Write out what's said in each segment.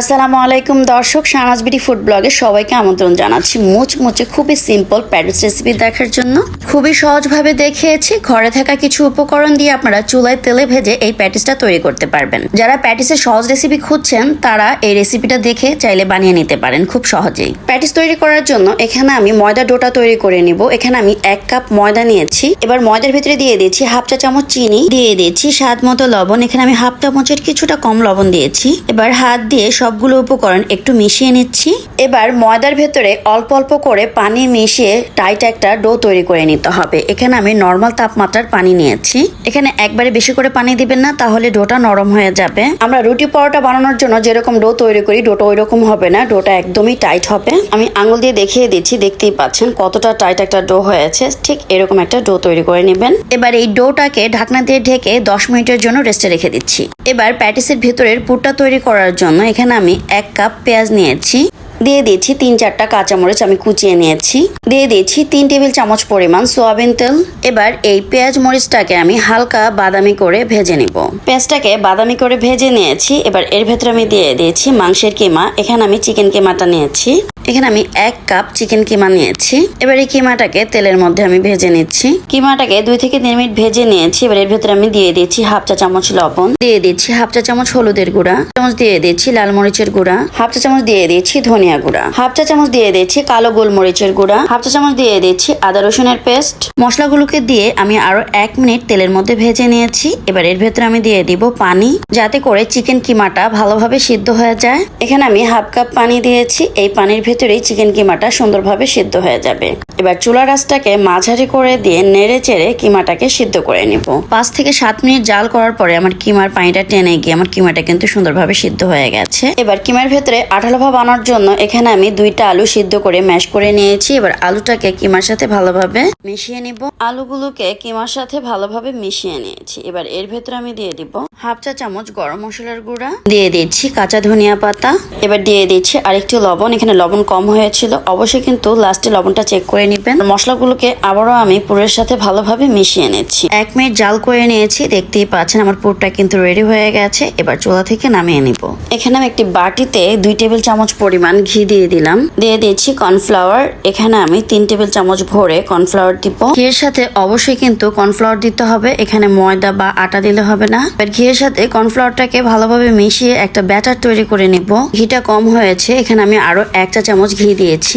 আসসালামু আলাইকুম দর্শক, শাহনাজ বিডি ফুড ব্লগে সবাইকে আমন্ত্রণ জানাচ্ছি মুচমুচে খুবই সিম্পল প্যারিস রেসিপি দেখার জন্য। খুবই সহজভাবে দেখিয়েছি, ঘরে থাকা কিছু উপকরণ দিয়ে আপনারা চুলায় তেলে ভেজে এই প্যাটিসটা তৈরি করতে পারবেন। যারা প্যাটিসের সহজ রেসিপি খুঁজছেন, তারা এই রেসিপিটা দেখে চাইলে বানিয়ে নিতে পারেন খুব সহজেই। প্যাটিস তৈরি করার জন্য এখানে আমি ময়দা ডোটা তৈরি করে নিব। এখানে আমি এক কাপ ময়দা নিয়েছি। এবার ময়দার ভিতরে দিয়ে দিয়েছি হাফ চা চামচ চিনি, দিয়ে দিয়েছি স্বাদ মতো লবণ। এখানে আমি হাফ চামচের কিছুটা কম লবণ দিয়েছি। এবার হাত দিয়ে সবগুলো উপকরণ একটু মিশিয়ে নিচ্ছি। এবার ময়দার ভেতরে অল্প অল্প করে পানি মিশিয়ে টাইট একটা ডো তৈরি করে নিতে হবে। এখানে আমি নর্মাল তাপমাত্রার পানি নিয়েছি। এখানে একবারে বেশি করে পানি দিবেন না, তাহলে ডোটা নরম হয়ে যাবে। আমরা রুটি পরোটা বানানোর জন্য যেরকম ডো তৈরি করি ডোটা ওই রকম হবে না ডোটা একদমই টাইট হবে। আমি আঙুল দিয়ে দেখিয়ে দিচ্ছি, দেখতেই পাচ্ছেন কতটা টাইট একটা ডো হয়েছে। ঠিক এরকম একটা ডো তৈরি করে নেবেন। এবার এই ডোটাকে ঢাকনা দিয়ে ঢেকে দশ মিনিটের জন্য রেস্টে রেখে দিচ্ছি। এবার প্যাটিসের ভেতরের পুরটা তৈরি করার জন্য এখানে আমি এক কাপ পেঁয়াজ নিয়েছি। দিয়ে দিয়েছি তিন চারটা কাঁচামরিচ আমি কুচিয়ে নিয়েছি। দিয়ে দিয়েছি তিন টেবিল চামচ পরিমাণ সোয়াবিন তেল। এবার এই পেঁয়াজ মরিচটাকে আমি হালকা বাদামি করে ভেজে নিব। পেঁয়াজটাকে বাদামি করে ভেজে নিয়েছি। এবার এর ভেতরে আমি দিয়ে দিয়েছি মাংসের কেমা। এখানে আমি চিকেন কেমাটা নিয়েছি। এখানে আমি এক কাপ চিকেন কিমা নিয়েছি। এবার এই কিমাটাকে তেলের মধ্যে আমি ভেজে নিচ্ছি। কিমাটাকে দুই থেকে তিন মিনিট ভেজে নিয়েছি। এবার এর ভেতরে আমি দিয়ে দিচ্ছি হাফ চা চামচ লবণ। দিয়ে দিচ্ছি হাফ চা চামচ হলুদের গুঁড়া। চামচ দিয়ে দিচ্ছি লাল মরিচের গুঁড়া। হাফ চা চামচ দিয়ে দিচ্ছি ধনিয়া গুঁড়া। হাফ চা চামচ দিয়ে দিচ্ছি কালো গোলমরিচের গুঁড়া। হাফ চা চামচ দিয়ে দিচ্ছি আদা রসুনের পেস্ট। মশলাগুলোকে দিয়ে আমি আরও এক মিনিট তেলের মধ্যে ভেজে নিয়েছি। এবার এর ভেতরে আমি দিয়ে দিব পানি। যাতে করে চিকেন কিমাটা ভালোভাবে সিদ্ধ হয়ে যায়। এখানে আমি হাফ কাপ পানি দিয়েছি। এই পানির ভেতরেই চিকেন কিমাটা সুন্দরভাবে সিদ্ধ হয়ে যাবে। এবার চুলা রাসটাকে মাঝারি করে দিয়ে নেড়ে চেড়ে কিমাটাকে সিদ্ধ করে নিব। পাঁচ থেকে সাত মিনিট জাল করার পরে আমার কিমার পানিটা টেনে গিয়ে আমার কিমাটা কিন্তু সুন্দরভাবে সিদ্ধ হয়ে গেছে। এবার কিমার ভেতরে আঠালো ভাব আনার জন্য এখানে আমি দুইটা আলু সিদ্ধ করে ম্যাশ করে নিয়েছি। এবার আলুটাকে কিমার সাথে ভালোভাবে মিশিয়ে নিব। আলুগুলোকে কিমার সাথে ভালোভাবে মিশিয়ে নিয়েছি। এবার এর ভেতরে আমি দিয়ে দিব হাফ চা চামচ গরম মশলার গুঁড়া। দিয়ে দিচ্ছি কাঁচা ধনিয়া পাতা। এবার দিয়ে দিচ্ছি আরেকটু লবণ। এখানে লবণ কম হয়েছিল, অবশ্যই কিন্তু লাস্টে লবণটা চেক করে নেবেন। মশলাগুলোকে আবারও আমি পুরের সাথে ভালোভাবে মিশিয়ে নিচ্ছি। এক মিনিট জাল করে নিয়েছি, দেখতেই পাচ্ছেন আমার পুরটা কিন্তু রেডি হয়ে গেছে। এবার চুলা থেকে নামিয়ে নিব। এখানে আমি একটি বাটিতে দুই টেবিল চামচ পরিমাণ ঘি দিয়ে দিলাম। দিয়ে দিয়েছি কর্নফ্লাওয়ার এখানে আমি তিন টেবিল চামচ ভরে কর্নফ্লাওয়ার দিব। ঘিয়ের সাথে অবশ্যই কিন্তু কর্নফ্লাওয়ার দিতে হবে। এখানে ময়দা বা আটা দিলে হবে না। এবার ঘিয়ের সাথে কর্নফ্লাওয়ারটাকে ভালোভাবে মিশিয়ে একটা ব্যাটার তৈরি করে নিব। ঘিটা কম হয়েছে। এখানে আমি আরও এক চা চামচ ঘি দিয়েছি।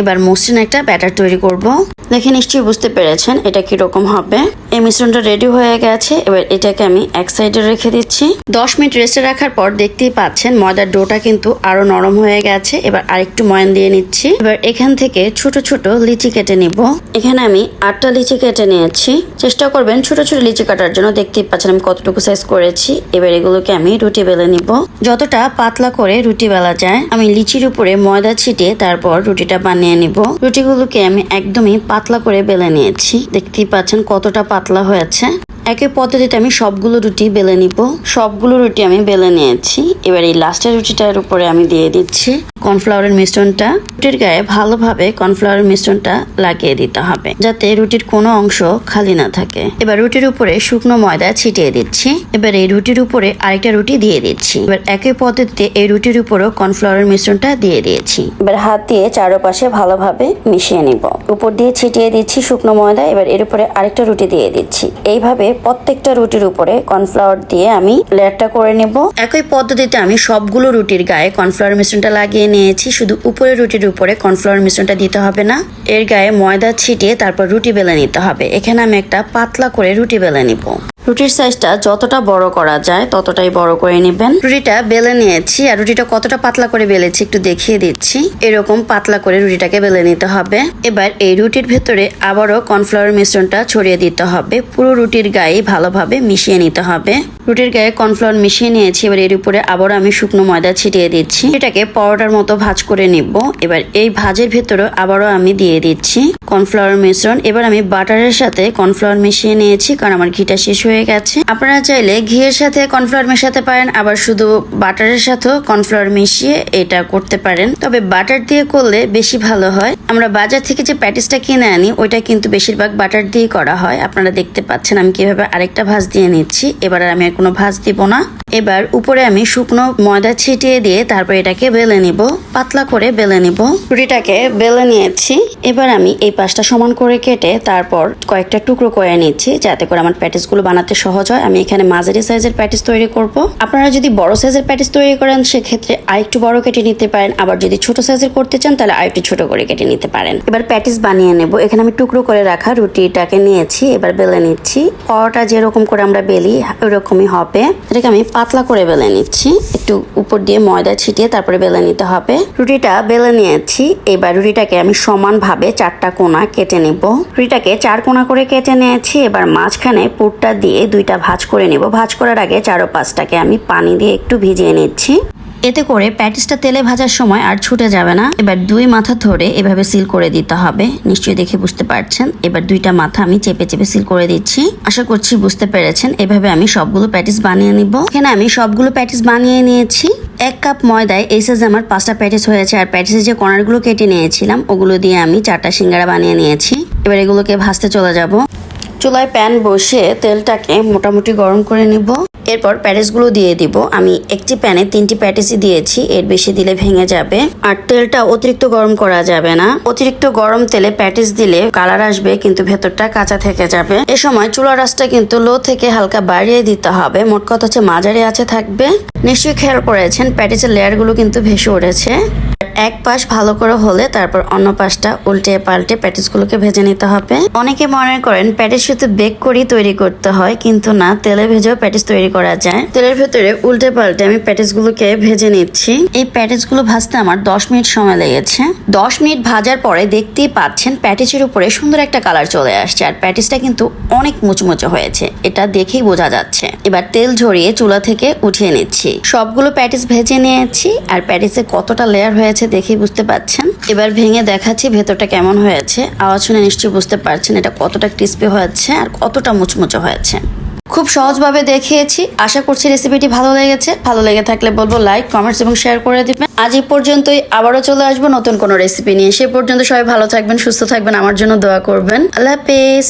এবার মসৃণ একটা ব্যাটার তৈরি করব। দেখে নিশ্চয়ই বুঝতে পেরেছেন এটা কীরকম হবে। এই মিশ্রণটা রেডি হয়ে গেছে, এবার এটাকে আমি এক সাইডে রেখে দিচ্ছি। দশ মিনিট রেস্টে রাখার পর দেখতেই পাচ্ছেন ময়দার ডোটা কিন্তু আরও নরম হয়ে গেছে। এবার আরেকটু ময়ান দিয়ে নিচ্ছি। এবার এখান থেকে ছোট ছোট লিচি কেটে নিব। এখানে আমি আটটা লিচি কেটে নিয়েছি। চেষ্টা করবেন ছোট ছোট লিচি কাটার জন্য। দেখতেই পাচ্ছেন আমি কতটুকু সাইজ করেছি। এবার এগুলোকে আমি রুটি বেলে নিব। যতটা পাতলা করে রুটি বেলা যায়, আমি লিচির উপরে ময়দা ছিটিয়ে তারপর রুটিটা বানিয়ে নিব। রুটিগুলোকে আমি একদমই পাতলা করে বেলে নিয়েছি। দেখতেই পাচ্ছেন কতটা পাতলা হয়েছে। একই পদ্ধতিতে আমি সবগুলো রুটি বেলে নিব। সবগুলো রুটি আমি বেলে নিয়েছি। এবার এই লাস্টের রুটিটার উপরে আমি দিয়ে দিচ্ছি কর্নফ্লাওয়ারের মিশ্রণটা। রুটির গায়ে ভালোভাবে কর্নফ্লাওয়ারের মিশ্রণটা লাগিয়ে দিতে হবে, যাতে রুটির কোনো অংশ খালি না থাকে। এবার রুটির উপরে শুকনো ময়দা ছিটিয়ে দিচ্ছি। এবার এই রুটির উপরে আরেকটা রুটি দিয়ে দিচ্ছি। এবার একই পদ্ধতিতে এই রুটির উপরেও কর্নফ্লাওয়ারের মিশ্রণটা দিয়ে দিয়েছি। এবার হাত দিয়ে চারপাশে ভালোভাবে মিশিয়ে নিব। উপর দিয়ে ছিটিয়ে দিচ্ছি শুকনো ময়দা। এবার এর উপরে আরেকটা রুটি দিয়ে দিচ্ছি। এইভাবে প্রত্যেকটা রুটির উপরে কর্নফ্লাওয়ার দিয়ে আমি লেয়ারটা করে নেব। একই পদ্ধতিতে আমি সবগুলো রুটির গায়ে কর্নফ্লাওয়ার মিশ্রণটা লাগিয়ে নিয়েছি। শুধু উপরে রুটির উপরে কর্নফ্লাওয়ার মিশ্রণটা দিতে হবে না। এর গায়ে ময়দা ছিটিয়ে তারপর রুটি বেলে নিতে হবে। এখানে আমি একটা পাতলা করে রুটি বেলে নিব। রুটির সাইজটা যতটা বড় করা যায়, ততটাই বড় করে নেবেন। রুটিটা বেলে নিয়েছি আর রুটিটা কতটা পাতলা করে বেলেছি একটু দেখিয়ে দিচ্ছি। এরকম পাতলা করে রুটিটাকে বেলে নিতে হবে। এবার এই রুটির ভেতরে আবারও কর্নফ্লাওয়ার মিশ্রণটা ছড়িয়ে দিতে হবে। পুরো রুটির গায়ে ভালোভাবে মিশিয়ে নিতে হবে। রুটির গায়ে কর্নফ্লাওয়ার মিশিয়ে নিয়েছি, এবার এর উপরে আবারও আমি শুকনো ময়দা ছিটিয়ে দিচ্ছি। এটাকে পরোটার মতো ভাজ করে নিব। এবার এই ভাজের ভেতরে আবারও আমি দিয়ে দিচ্ছি কর্নফ্লাওয়ার মিশ্রণ। এবার আমি বাটারের সাথে কর্নফ্লাওয়ার মিশিয়ে নিয়েছি, কারণ আমার ঘিটা শেষ হয়ে হয়ে গেছে। আপনারা চাইলে ঘিয়ের সাথে কর্নফ্লাওয়ার মেশাতে পারেন, আবার শুধু বাটারের সাথেও কর্নফ্লাওয়ার মিশিয়ে এটা করতে পারেন। তবে বাটার দিয়ে করলে বেশি ভালো হয়। আমরা বাজার থেকে যে প্যাটিসটা কিনে আনি, ওইটা কিন্তু বেশিরভাগ বাটার দিয়ে করা হয়। আপনারা দেখতে পাচ্ছেন আমি কীভাবে আরেকটা ভাজ দিয়ে নিচ্ছি। এবার আমি আর কোনো ভাজ দিব না। এবার উপরে আমি শুকনো ময়দা ছিটিয়ে দিয়ে তারপর এটাকে বেলে নিব, পাতলা করে বেলে নিব। রুটিটাকে বেলে নিয়েছি। এবার আমি এই পাশটা সমান করে কেটে তারপর কয়েকটা টুকরো করে নিচ্ছি, যাতে করে আমার প্যাটিসগুলো বানাতে সহজ হয়। আমি এখানে মাঝারি সাইজের প্যাটিস তৈরি করব। আপনারা যদি বড় সাইজের প্যাটিস তৈরি করেন, সেক্ষেত্রে আরেকটু বড় কেটে নিতে পারেন। আবার যদি ছোট সাইজের করতে চান, তাহলে আরেকটু ছোট করে কেটে নিতে পারেন। এবার প্যাটিস বানিয়ে নেব। এখানে আমি টুকরো করে রাখা রুটিটাকে নিয়েছি, এবার বেলে নিচ্ছি। পরোটা যেরকম করে আমরা বেলি, ওরকমই হবে। এটাকে আমি পাতলা করে বেলে নিচ্ছি। একটু উপর দিয়ে ময়দা ছিটিয়ে তারপরে বেলে নিতে হবে। রুটিটা বেলে নিয়েছি। এবার রুটিটাকে আমি সমানভাবে চারটা কোনা কেটে নেব। রুটিটাকে চার কোনা করে কেটে নিয়েছি। এবার মাঝখানে পুরটা দিয়ে দুইটা ভাজ করে নেব। ভাজ করার আগে চারো পাঁচটাকে আমি পানি দিয়ে একটু ভিজিয়ে নিচ্ছি। এতে করে প্যাটিসটা তেলে ভাজার সময় আর ছুটে যাবে না। এবার দুই মাথা ধরে এভাবে সিল করে দিতে হবে। নিশ্চয়ই দেখে বুঝতে পারছেন। এবার দুইটা মাথা আমি চেপে চেপে সিল করে দিচ্ছি। আশা করছি বুঝতে পেরেছেন। এভাবে আমি সবগুলো প্যাটিস বানিয়ে নিব। এখানে আমি সবগুলো প্যাটিস বানিয়ে নিয়েছি। এক কাপ ময়দায় এই সাইজে আমার পাঁচটা প্যাটিস হয়েছে। আর প্যাটিসের যে কর্নারগুলো কেটে নিয়েছিলাম, ওগুলো দিয়ে আমি চারটা সিঙ্গারা বানিয়ে নিয়েছি। এবার এগুলোকে ভাজতে চলে যাব। চুলায় প্যান বসিয়ে তেলটাকে মোটামুটি গরম করে নিব। এরপর প্যাটিসগুলো দিয়ে দিব। আমি একটি প্যানে তিনটি প্যাটিসই দিয়েছি, এর বেশি দিলে ভেঙে যাবে। আর তেলটা অতিরিক্ত গরম করা যাবে না। অতিরিক্ত গরম তেলে প্যাটিস দিলে কালার আসবে, কিন্তু ভেতরটা কাঁচা থেকে যাবে। এ সময় চুলা রাসটা কিন্তু লো থেকে হালকা বাড়িয়ে দিতে হবে। মোট কথা হচ্ছে মাঝারি আছে থাকবে। নিশ্চয়ই খেয়াল করেছেন, প্যাটিসের লেয়ারগুলো কিন্তু ভেসে উঠেছে। এক পাশ ভালো করে হলে তারপর অন্য পাশটা উল্টে পাল্টে প্যাটিসগুলোকে ভেজে নিতে হবে। অনেকে মনে করেন প্যাটিস শুধু বেক করেই তৈরি করতে হয়, কিন্তু না, তেলে ভেজেও প্যাটিস তৈরি করা যায়। তেলের ভেতরে উল্টে পাল্টে আমি প্যাটিসগুলোকে ভেজে নিচ্ছি। এই প্যাটিসগুলো ভাজতে আমার দশ মিনিট সময় লেগেছে। দশ মিনিট ভাজার পরে দেখতেই পাচ্ছেন প্যাটিসের উপরে সুন্দর একটা কালার চলে আসছে, আর প্যাটিসটা কিন্তু অনেক মুচমুচে হয়েছে। এটা দেখেই বোঝা যাচ্ছে। এবার তেল ঝরিয়ে চুলা থেকে উঠিয়ে নিচ্ছি। সবগুলো প্যাটিস ভেজে নিয়েছি, আর প্যাটিসে কতটা লেয়ার হয়েছে দেখেই বুঝতে পারছেন। এবার ভেঙে দেখাচ্ছি ভেতরটা কেমন হয়েছে। আওয়াজ শুনে নিশ্চয়ই বুঝতে পারছেন এটা কতটা ক্রিস্পি হয়েছে আর কতটা মুচমুচে হয়েছে। খুব সহজভাবে দেখিয়েছি। আশা করছি রেসিপিটি ভালো লেগেছে। ভালো লেগে থাকলে বলব লাইক কমেন্টস এবং শেয়ার করে দিবেন। আজ এই পর্যন্তই। আবারও চলে আসব নতুন কোনো রেসিপি নিয়ে। সে পর্যন্ত সবাই ভালো থাকবেন, সুস্থ থাকবেন। আমার জন্য দোয়া করবেন। আল্লাহ হাফেজ।